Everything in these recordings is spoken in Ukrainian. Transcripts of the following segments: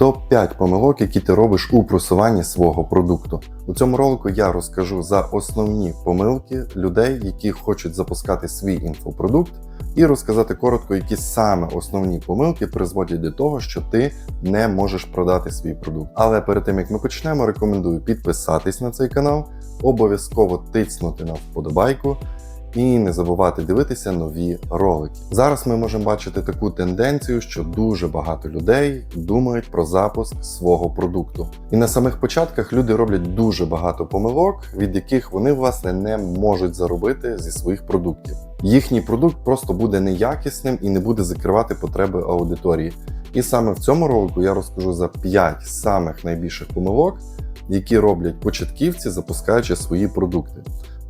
Топ-5 помилок, які ти робиш у просуванні свого продукту. У цьому ролику я розкажу за основні помилки людей, які хочуть запускати свій інфопродукт, і розказати коротко, які саме основні помилки призводять до того, що ти не можеш продати свій продукт. Але перед тим як ми почнемо, рекомендую підписатись на цей канал, обов'язково тиснути на вподобайку і не забувати дивитися нові ролики. Зараз ми можемо бачити таку тенденцію, що дуже багато людей думають про запуск свого продукту. І на самих початках люди роблять дуже багато помилок, від яких вони власне не можуть заробити зі своїх продуктів. Їхній продукт просто буде неякісним і не буде закривати потреби аудиторії. І саме в цьому ролику я розкажу за 5 самих найбільших помилок, які роблять початківці, запускаючи свої продукти.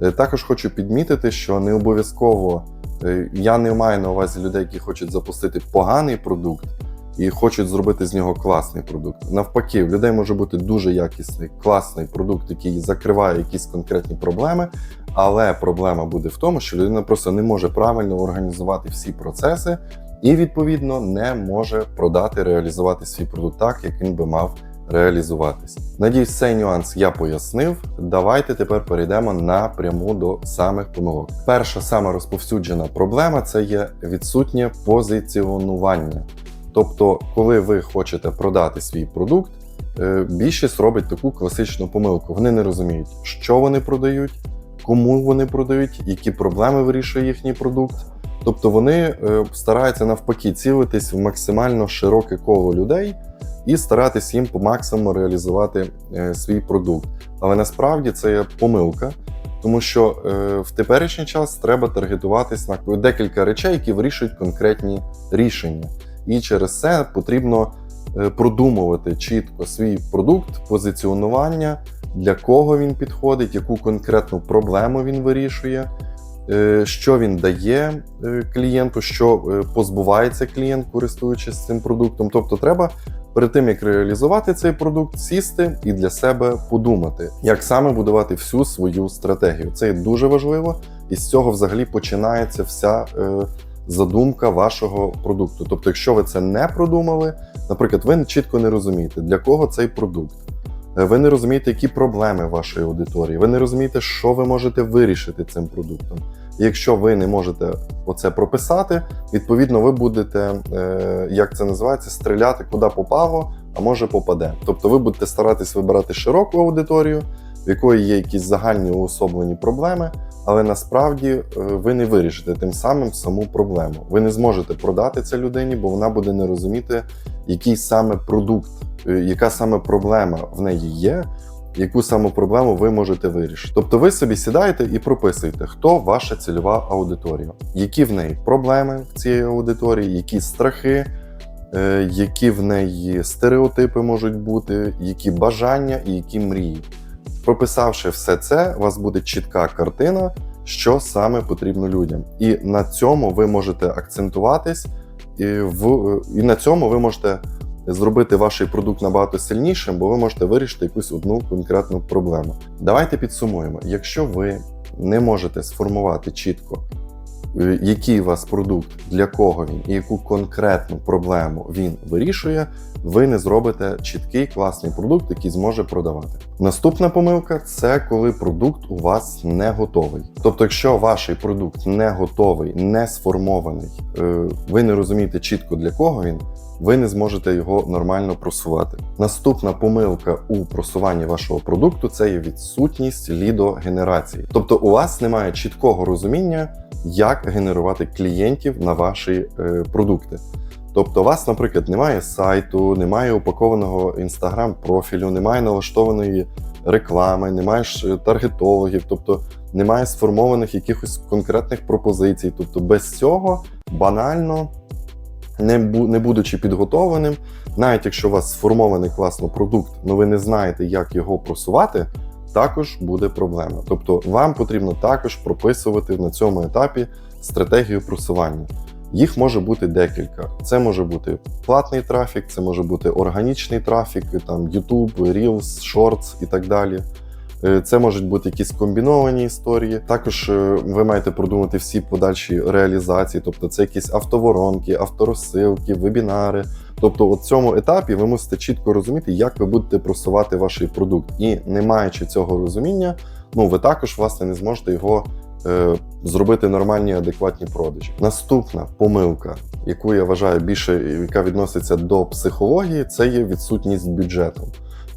Е, Також хочу підмітити, що не обов'язково е, я не маю на увазі людей, які хочуть запустити поганий продукт і хочуть зробити з нього класний продукт. Навпаки, в людей може бути дуже якісний, класний продукт, який закриває якісь конкретні проблеми. Але проблема буде в тому, що людина просто не може правильно організувати всі процеси і, відповідно, не може продати, реалізувати свій продукт так, як він би мав реалізуватись. Надіюсь, цей нюанс я пояснив. Давайте тепер перейдемо напряму до самих помилок. Перша сама розповсюджена проблема це є відсутнє позиціонування. Тобто, коли ви хочете продати свій продукт, е, більшість робить таку класичну помилку. Вони не розуміють, що вони продають, кому вони продають, які проблеми вирішує їхній продукт. Тобто вони е, стараються навпаки цілитись в максимально широке коло людей і старатись їм по максимуму реалізувати е, свій продукт. Але насправді це є помилка, тому що е, в теперішній час треба таргетуватись на декілька речей, які вирішують конкретні рішення. І через це потрібно е, продумувати чітко свій продукт, позиціонування, для кого він підходить, яку конкретну проблему він вирішує. Що він дає клієнту, що позбувається клієнт, користуючись цим продуктом. Тобто, треба перед тим як реалізувати цей продукт, сісти і для себе подумати, як саме будувати всю свою стратегію. Це дуже важливо, і з цього взагалі починається вся е, задумка вашого продукту. Тобто, якщо ви це не продумали, наприклад, ви чітко не розумієте, для кого цей продукт. е, Ви не розумієте, які проблеми вашої аудиторії, ви не розумієте, що ви можете вирішити цим продуктом. І якщо ви не можете оце прописати, відповідно, ви будете, е, як це називається, стріляти куди попало, а може попаде. Тобто ви будете старатись вибирати широку аудиторію, в якої є якісь загальні уособлені проблеми, але насправді е, ви не вирішите тим самим саму проблему. Ви не зможете продати це людині, бо вона буде не розуміти, який саме продукт, е, яка саме проблема в неї є, яку саме проблему ви можете вирішити. Тобто ви собі сідаєте і прописуєте, хто ваша цільова аудиторія, які в неї проблеми в цій аудиторії, які страхи, е, які в неї стереотипи можуть бути, які бажання і які мрії. Прописавши все це, у вас буде чітка картина, що саме потрібно людям. І на цьому ви можете акцентуватись, і, в, і на цьому ви можете зробити ваш продукт набагато сильнішим, бо ви можете вирішити якусь одну конкретну проблему. Давайте підсумуємо: якщо ви не можете сформувати чітко, який у вас продукт, для кого він і яку конкретну проблему він вирішує, ви не зробите чіткий класний продукт, який зможе продавати. Наступна помилка це коли продукт у вас не готовий. Тобто, якщо ваш продукт не готовий, не сформований, е, ви не розумієте чітко для кого він. Ви не зможете його нормально просувати. Наступна помилка у просуванні вашого продукту це є відсутність лідогенерації. Тобто, у вас немає чіткого розуміння, як генерувати клієнтів на ваші е, продукти. Тобто, у вас, наприклад, немає сайту, немає упакованого інстаграм-профілю, немає налаштованої реклами, немає е, таргетологів, тобто немає сформованих якихось конкретних пропозицій. Тобто, без цього банально, не, не будучи підготовленим, навіть якщо у вас сформований класно продукт, але ви не знаєте, як його просувати, також буде проблема. Тобто, вам потрібно також прописувати на цьому етапі стратегію просування. Їх може бути декілька. Це може бути платний трафік, це може бути органічний трафік, там YouTube, Reels, Shorts і так далі. Е, Це можуть бути якісь комбіновані історії. Також е, ви маєте продумати всі подальші реалізації, тобто це якісь автоворонки, авторозсилки, вебінари. Тобто, у цьому етапі ви мусите чітко розуміти, як ви будете просувати ваш продукт. І не маючи цього розуміння, ну ви також власне не зможете його е, зробити нормальні адекватні продажі. Наступна помилка, яку я вважаю більше, яка відноситься до психології, це є відсутність бюджету.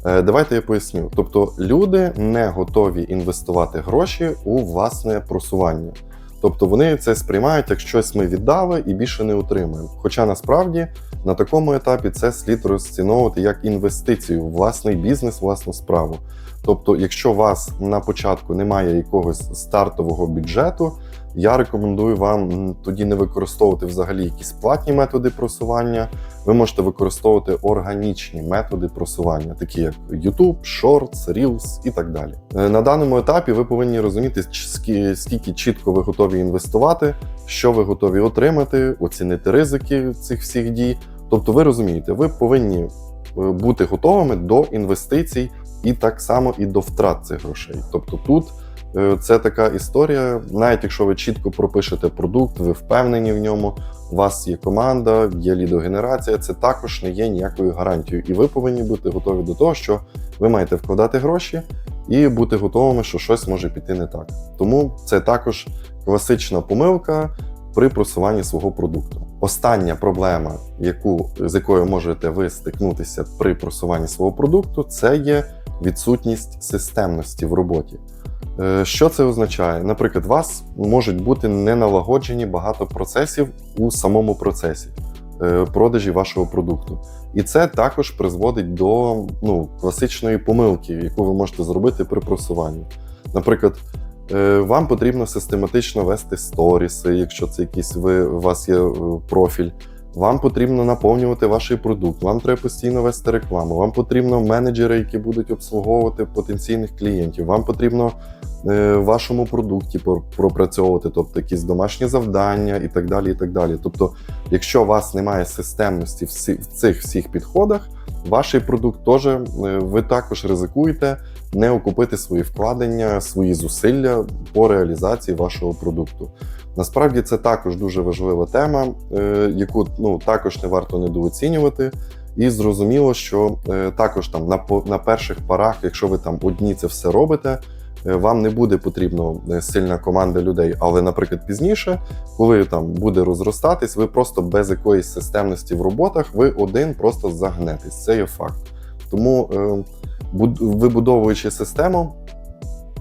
Е, Давайте я поясню. Тобто, люди не готові інвестувати гроші у власне просування. Тобто вони це сприймають як щось ми віддали і більше не отримаємо. Хоча насправді на такому етапі це слід розціновувати як інвестицію в власний бізнес, власну справу. Тобто, якщо у вас на початку немає якогось стартового бюджету, я рекомендую вам тоді не використовувати взагалі якісь платні методи просування. Ви можете використовувати органічні методи просування, такі як YouTube, Shorts, Reels і так далі. Е, На даному етапі ви повинні розуміти, скільки чітко ви готові інвестувати, що ви готові отримати, оцінити ризики цих всіх дій. Тобто, ви розумієте, ви повинні е, бути готовими до інвестицій і так само і до втрат цих грошей. Тобто тут це така історія, навіть якщо ви чітко пропишете продукт, ви впевнені в ньому, у вас є команда, є лідогенерація, це також не є ніякою гарантією. І ви повинні бути готові до того, що ви маєте вкладати гроші і бути готовими, що щось може піти не так. Тому це також класична помилка при просуванні свого продукту. Остання проблема, яку, з якою можете ви стикнутися при просуванні свого продукту, це є відсутність системності в роботі. Е, Що це означає? Наприклад, у вас можуть бути неналагоджені багато процесів у самому процесі е, продажі вашого продукту. І це також призводить до ну, класичної помилки, яку ви можете зробити при просуванні. Наприклад, е, вам потрібно систематично вести сторіси, якщо це якийсь ви, у вас є профіль. Вам потрібно наповнювати ваш продукт, вам треба постійно вести рекламу, вам потрібно менеджери, які будуть обслуговувати потенційних клієнтів. Вам потрібно е, в вашому продукті пропрацьовувати, тобто якісь домашні завдання і так далі. І так далі. Тобто, якщо у вас немає системності в цих всіх підходах, ваш продукт теж е, ви також ризикуєте не окупити свої вкладення, свої зусилля по реалізації вашого продукту. Насправді це також дуже важлива тема, е, яку ну також не варто недооцінювати. І зрозуміло, що е, також там на на перших парах, якщо ви там одні це все робите, е, вам не буде потрібно сильна команда людей. Але, наприклад, пізніше, коли там буде розростатись, ви просто без якоїсь системності в роботах, ви один просто загнетесь. Це є факт. Тому, вибудовуючи систему,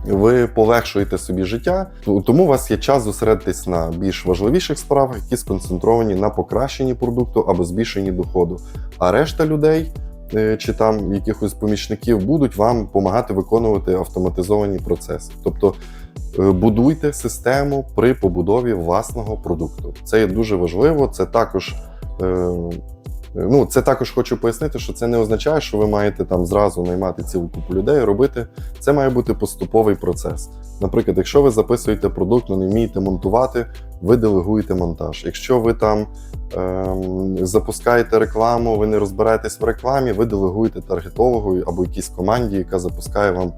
ви полегшуєте собі життя, тому у вас є час зосередитись на більш важливіших справах, які сконцентровані на покращенні продукту або збільшенні доходу. А решта людей е, чи там якихось помічників будуть вам допомагати виконувати автоматизовані процеси. Тобто е, будуйте систему при побудові власного продукту. Це є дуже важливо. Це також. Е, Ну, це також хочу пояснити, що це не означає, що ви маєте там зразу наймати цілу купу людей, робити. Це має бути поступовий процес. Наприклад, якщо ви записуєте продукт, але не вмієте монтувати, ви делегуєте монтаж. Якщо ви там ем, запускаєте рекламу, ви не розбираєтесь в рекламі, ви делегуєте таргетологу або якійсь команді, яка запускає вам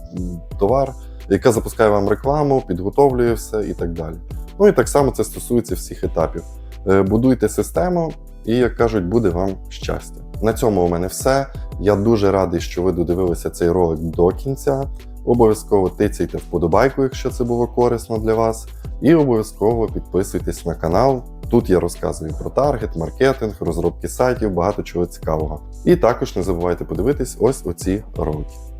товар, яка запускає вам рекламу, підготовлює все і так далі. Ну і так само це стосується всіх етапів. Е, Будуйте систему, і як кажуть, буде вам щастя. На цьому у мене все. Я дуже радий, що ви додивилися цей ролик до кінця. Обов'язково тицяйте вподобайку, якщо це було корисно для вас. І обов'язково підписуйтесь на канал. Тут я розказую про таргет, маркетинг, розробки сайтів, багато чого цікавого. І також не забувайте подивитись ось оці ролики.